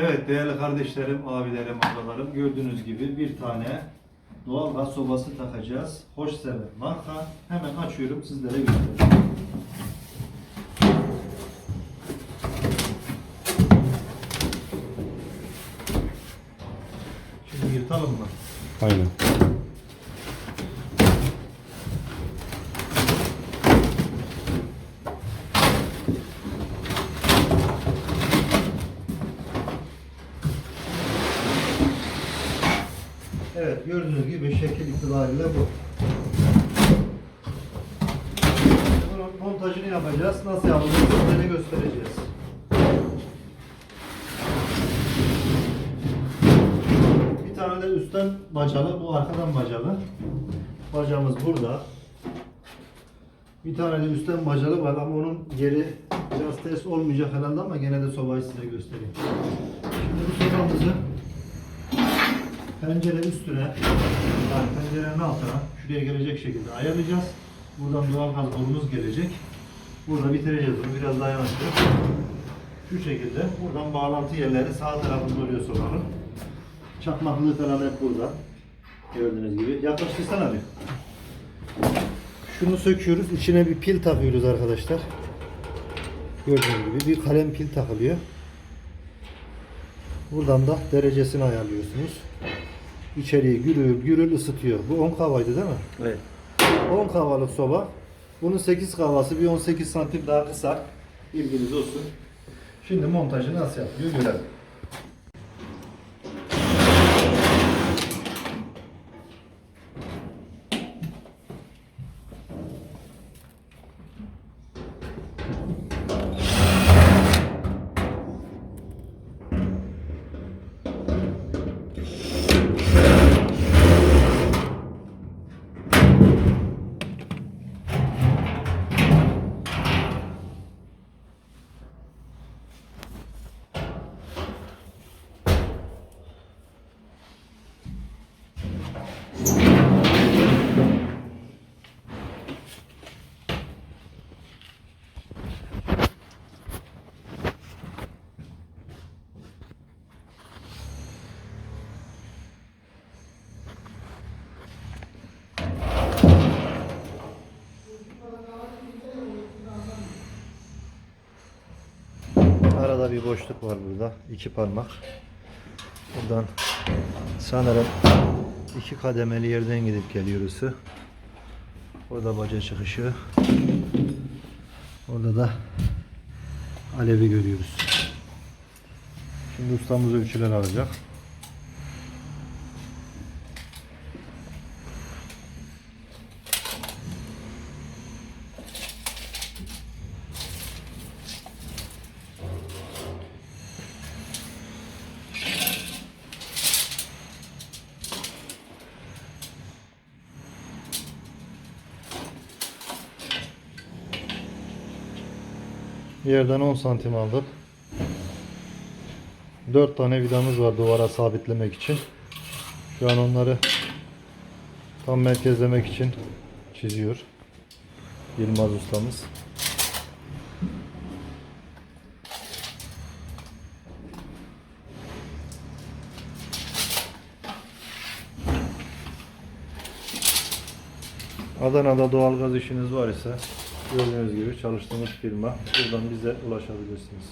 Evet değerli kardeşlerim, abilerim, ablalarım gördüğünüz gibi bir tane doğal gaz sobası takacağız. Hoşsever marka. Hemen açıyorum sizlere göstereyim. Şimdi yırtalım mı? Aynen. Evet gördüğünüz gibi şekil itibariyle bu. Bunun montajını yapacağız. Nasıl yapılır sizlere göstereceğiz. Bir tane de üstten bacalı, bu arkadan bacalı. Bacamız burada. Bir tane de üstten bacalı var ama onun yeri biraz ters olmayacak herhalde ama gene de sobayı size göstereyim. Şimdi bu sobamızı pencere üstüne yani pencerenin altına şuraya gelecek şekilde ayarlayacağız. Buradan doğal gaz borumuz gelecek. Burada bitireceğiz bunu biraz daha yanaştırıp şu şekilde buradan bağlantı yerleri sağ tarafında oluyor sobanın. Çakmaklığı falan hep burada. Gördüğünüz gibi. Yaklaştırsana bir. Şunu söküyoruz. içine bir pil takıyoruz arkadaşlar. Gördüğünüz gibi bir kalem pil takılıyor. Buradan da derecesini ayarlıyorsunuz. İçeriği gürül gürül ısıtıyor. Bu 10 kavaydı değil mi? Evet. 10 kavalık soba. Bunun 8 kavası bir 18 santim daha kısa. Bilginiz olsun. Şimdi montajı nasıl yapıyor görelim. Arada bir boşluk var burada. iki parmak. Buradan sanırım iki kademeli yerden gidip geliyor ısı. Orada baca çıkışı. Orada da alevi görüyoruz. Şimdi ustamız ölçüler alacak. Yerden 10 santim aldık. 4 tane vidamız var duvara sabitlemek için. Şu an onları tam merkezlemek için çiziyor. Yılmaz ustamız. Adana'da doğalgaz işiniz var ise gördüğünüz gibi çalıştığımız firma buradan bize ulaşabilirsiniz.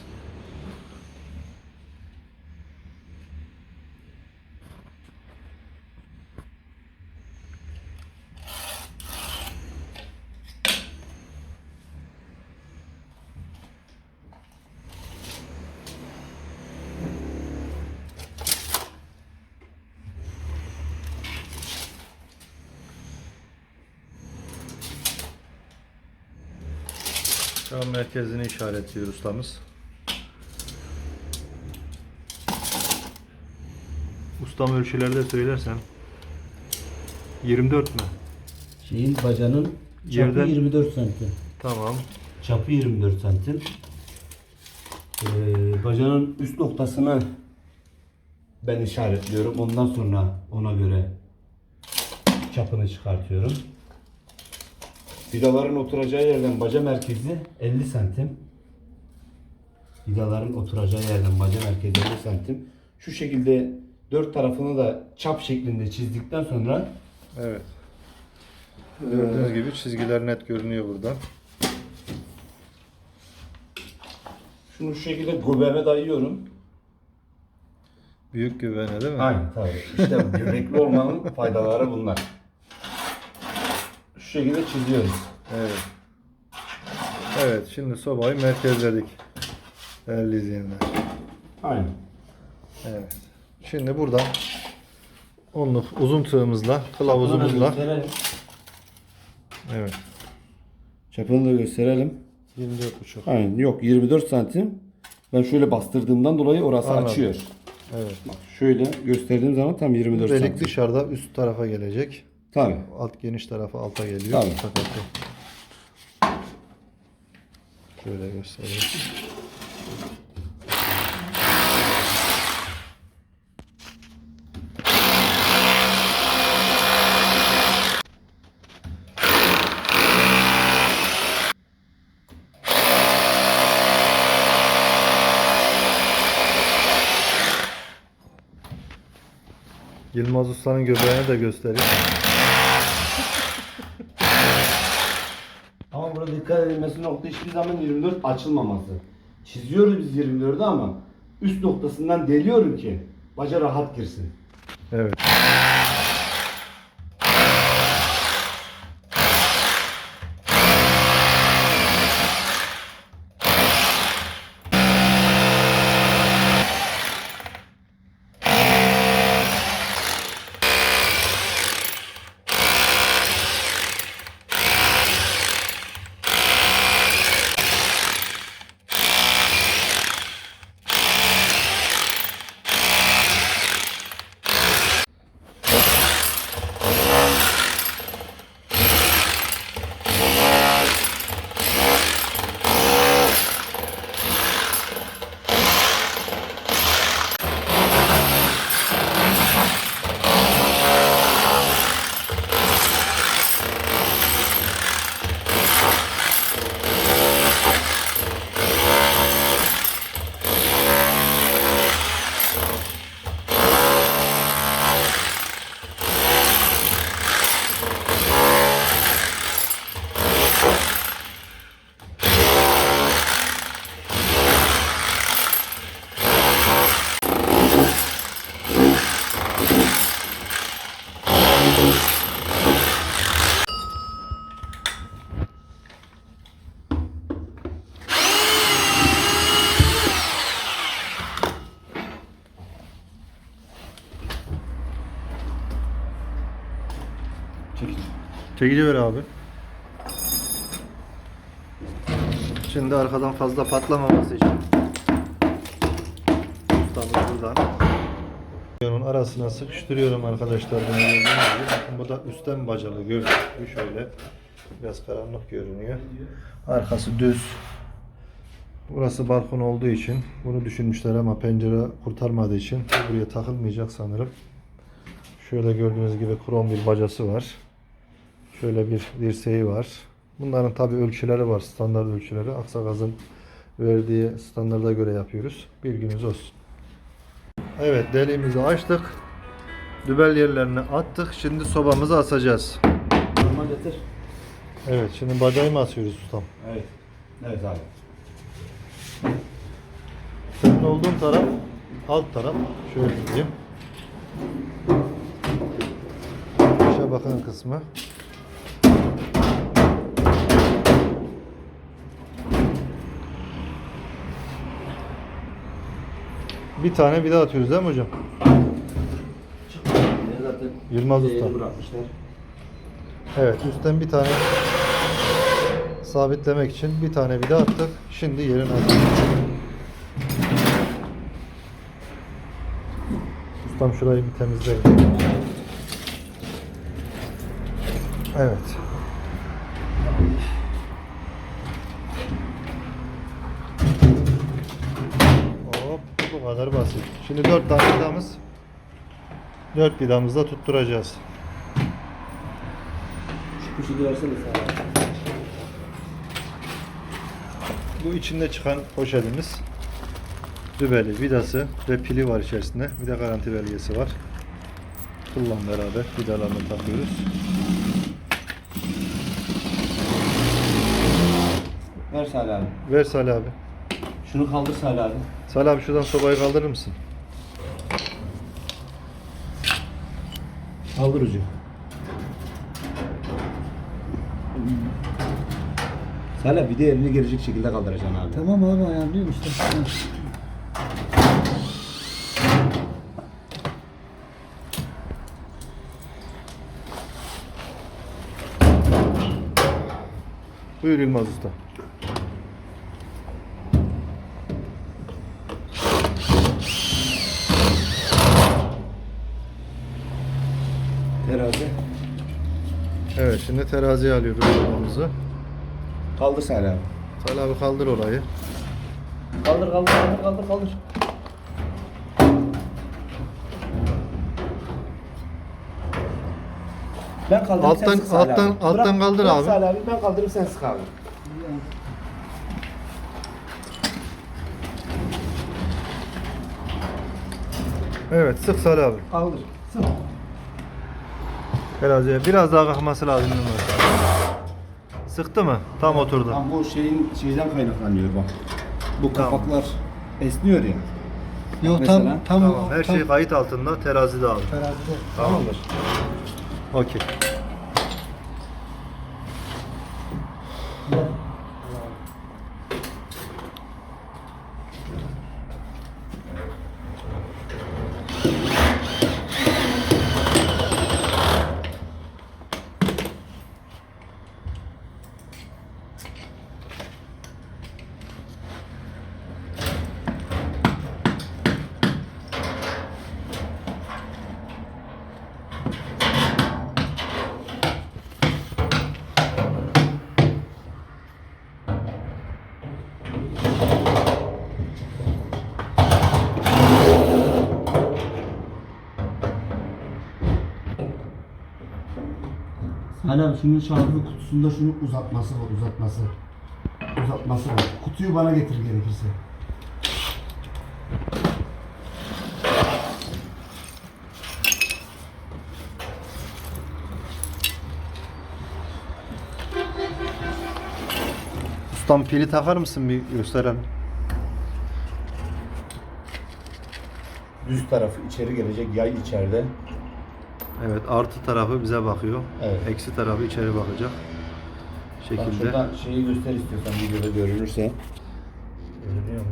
Şu an merkezini işaretliyor ustamız. Ustam ölçüleri de söylersen 24 mü? Şeyin bacanın çapı Yerden- 24 santim. Tamam. Çapı 24 santim. Ee, bacanın üst noktasını ben işaretliyorum. Ondan sonra ona göre çapını çıkartıyorum. Vidaların oturacağı yerden baca merkezi 50 santim. Vidaların oturacağı yerden baca merkezi 50 santim. Şu şekilde dört tarafını da çap şeklinde çizdikten sonra Evet. Gördüğünüz gibi çizgiler net görünüyor burada. şunu şu şekilde göbeğime dayıyorum. Büyük güvene değil mi? Aynen tabii. İşte göbekli olmanın faydaları bunlar. Şekilde çiziyoruz. Evet. Evet şimdi sobayı merkezledik. Değerli izleyenler. Aynen. Evet. Şimdi buradan onluk uzun tığımızla, kılavuzumuzla Gösterelim. evet. Çapını da gösterelim. 24,5. Aynen yok 24 santim. Ben şöyle bastırdığımdan dolayı orası Anladım. açıyor. Evet. Bak şöyle gösterdiğim zaman tam 24 Delik santim. dışarıda üst tarafa gelecek. Tabii. Alt geniş tarafı alta geliyor. Tabii. Sakatı. Şöyle göstereyim. Yılmaz Usta'nın göbeğini de göstereyim. Ama burada dikkat edilmesi nokta hiçbir zaman 24 açılmaması. Çiziyoruz biz 24'ü ama üst noktasından deliyorum ki baca rahat girsin. Evet. Çekin. Çekici ver abi. Şimdi arkadan fazla patlamaması için ustamız buradan onun arasına sıkıştırıyorum arkadaşlar. Bakın bu da üstten bacalı gibi şöyle biraz karanlık görünüyor. Arkası düz. Burası balkon olduğu için bunu düşünmüşler ama pencere kurtarmadığı için buraya takılmayacak sanırım. Şöyle gördüğünüz gibi krom bir bacası var. Şöyle bir dirseği var. Bunların tabi ölçüleri var. Standart ölçüleri. Aksagaz'ın verdiği standarda göre yapıyoruz. Bilginiz olsun. Evet deliğimizi açtık. Dübel yerlerine attık. Şimdi sobamızı asacağız. Normal getir. Evet şimdi bacayı mı asıyoruz ustam? Evet. Evet abi. Senin olduğun taraf alt taraf. Şöyle diyeyim. Aşağı bakan kısmı. Bir tane bir daha atıyoruz değil mi hocam? Zaten Yılmaz Usta. bırakmışlar. Evet üstten bir tane sabitlemek için bir tane vida attık. Şimdi yerine attık. Ustam şurayı bir temizleyin. Evet. Hop bu kadar basit. Şimdi dört tane vidamız dört vidamızda tutturacağız. Şu kuşu sana. Bu içinde çıkan poşetimiz. dübeli, vidası ve pili var içerisinde. Bir de garanti belgesi var. Kullan beraber vidalarını takıyoruz. Ver Salih abi. Ver Salih abi. Şunu kaldır Salih abi. Salih abi şuradan sobayı kaldırır mısın? Kaldır ucu. Salih bir de elini gelecek şekilde kaldıracaksın abi. Tamam abi ayarlıyorum işte. Buyur Yılmaz Usta. Terazi. Evet şimdi teraziye alıyoruz sobamızı. Kaldır Salih abi. Salih abi kaldır orayı. Kaldır kaldır kaldır kaldır kaldır. Ben kaldırayım Alttan- sen sık Salih alttan- abi. alttan kaldır bırak abi. Salih abi ben kaldırayım sen sık abi. Evet sık Salih abi. Kaldır. Sık. Teraziye biraz daha kalkması lazım. Sıktı mı? Tam oturdu. Ama bu şeyin şeyden kaynaklanıyor bak. Bu Tamam. kapaklar esniyor ya. Yok Mesela? tam tam Tamam her tam şey kayıt altında terazide abi. terazide. Tamamdır. Okey. Hala şunun şarjı kutusunda şunu uzatması var uzatması. Uzatması var. Kutuyu bana getir gerekirse. Ustam pili takar mısın bir gösterelim. Düz tarafı içeri gelecek yay içeride. Evet artı tarafı bize bakıyor. Evet. Eksi tarafı içeri bakacak. Bak Şekilde. şuradan şeyi göster istiyorsan videoda görünürse. Görünüyor mu?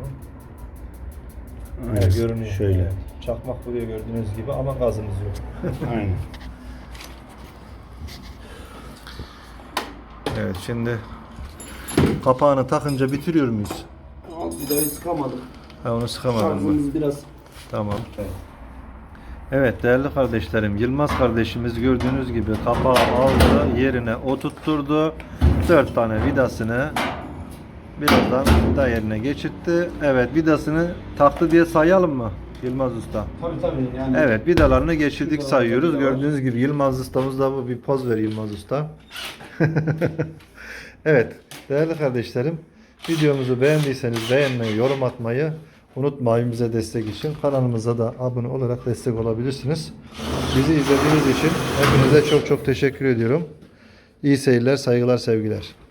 Evet, Evet, görünüyor. şöyle. Evet. Çakmak vuruyor gördüğünüz gibi ama gazımız yok. Aynen. Evet şimdi kapağını takınca bitiriyor muyuz? Vidayı sıkamadık. Ha onu sıkamadım mı? Şarjımız biraz Tamam. Evet. Evet değerli kardeşlerim Yılmaz kardeşimiz gördüğünüz gibi kapağı aldı yerine oturtturdu. Dört tane vidasını birazdan da yerine geçirtti. Evet vidasını taktı diye sayalım mı Yılmaz Usta? Tabii tabii yani. Evet vidalarını geçirdik Vidalar, sayıyoruz. vidalar. Gördüğünüz gibi Yılmaz Usta'mız da bu bir poz ver Yılmaz Usta. evet değerli kardeşlerim videomuzu beğendiyseniz beğenmeyi, yorum atmayı unutmayın bize destek için. Kanalımıza da abone olarak destek olabilirsiniz. Bizi izlediğiniz için hepinize çok çok teşekkür ediyorum. İyi seyirler, saygılar, sevgiler.